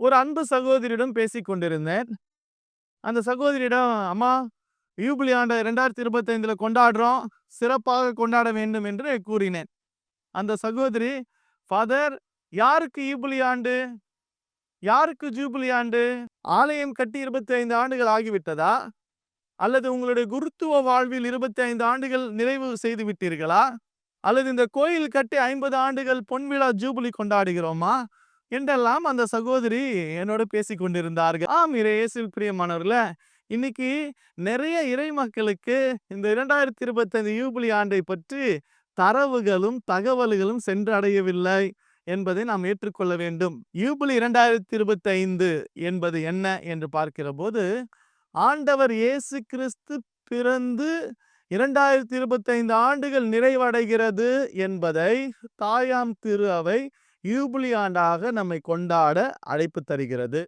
ஒரு அன்பு சகோதரியிடம் பேசிக் கொண்டிருந்தேன். அந்த சகோதரியிடம், "அம்மா, யூபிலி ஆண்ட 2025ல கொண்டாடுறோம். சிறப்பாக கொண்டாட வேண்டும்" என்று கூறினேன். அந்த சகோதரி, "ஃபாதர் யாருக்கு யூபிலி ஆண்டு? யாருக்கு ஜூபிலி ஆண்டு? ஆலயம் கட்டி 25 ஆண்டுகள் ஆகிவிட்டதா? அல்லது உங்களுடைய குருத்துவ வாழ்வில் 25 ஆண்டுகள் நிறைவு செய்து விட்டீர்களா? அல்லது இந்த கோயில் கட்டி 50 ஆண்டுகள் பொன்விழா ஜூபிலி கொண்டாடுகிறோமா?" என்றெல்லாம் அந்த சகோதரி என்னோடு பேசி கொண்டிருந்தார்கள். ஆம் இறை இயேசுவில் இன்னைக்கு நிறைய இறை மக்களுக்கு இந்த 2025 யூபிலி ஆண்டை பற்றி தரவுகளும், தகவல்களும் சென்றடையவில்லை என்பதை நாம் ஏற்றுக்கொள்ள வேண்டும். யூபிலி 2025 என்பது என்ன என்று பார்க்கிற போது ஆண்டவர் இயேசு கிறிஸ்து பிறந்து 2025 ஆண்டுகள் நிறைவடைகிறது என்பதை தாயாம் திரு அவை யூபிலி ஆண்டாக நம்மை கொண்டாட அழைப்பு தருகிறது.